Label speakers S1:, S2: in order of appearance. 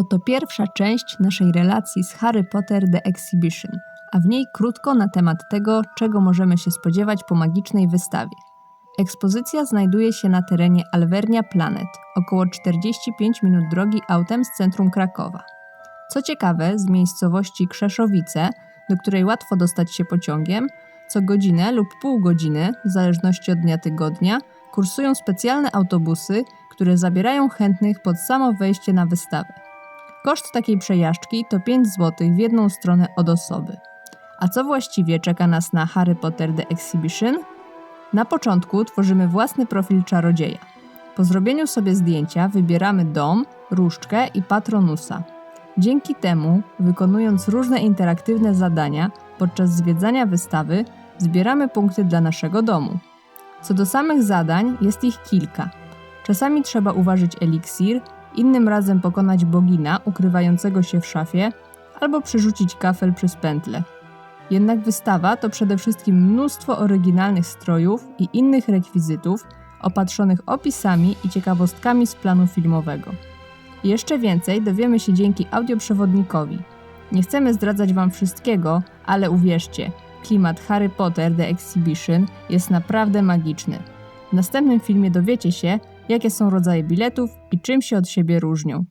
S1: Oto pierwsza część naszej relacji z Harry Potter The Exhibition, a w niej krótko na temat tego, czego możemy się spodziewać po magicznej wystawie. Ekspozycja znajduje się na terenie Alvernia Planet, około 45 minut drogi autem z centrum Krakowa. Co ciekawe, z miejscowości Krzeszowice, do której łatwo dostać się pociągiem, co godzinę lub pół godziny, w zależności od dnia tygodnia, kursują specjalne autobusy, które zabierają chętnych pod samo wejście na wystawę. Koszt takiej przejażdżki to 5 zł w jedną stronę od osoby. A co właściwie czeka nas na Harry Potter The Exhibition? Na początku tworzymy własny profil czarodzieja. Po zrobieniu sobie zdjęcia wybieramy dom, różdżkę i patronusa. Dzięki temu, wykonując różne interaktywne zadania podczas zwiedzania wystawy, zbieramy punkty dla naszego domu. Co do samych zadań, jest ich kilka. Czasami trzeba uważać eliksir, innym razem pokonać bogina ukrywającego się w szafie, albo przerzucić kafel przez pętlę. Jednak wystawa to przede wszystkim mnóstwo oryginalnych strojów i innych rekwizytów opatrzonych opisami i ciekawostkami z planu filmowego. Jeszcze więcej dowiemy się dzięki audioprzewodnikowi. Nie chcemy zdradzać Wam wszystkiego, ale uwierzcie, klimat Harry Potter The Exhibition jest naprawdę magiczny. W następnym filmie dowiecie się, jakie są rodzaje biletów i czym się od siebie różnią.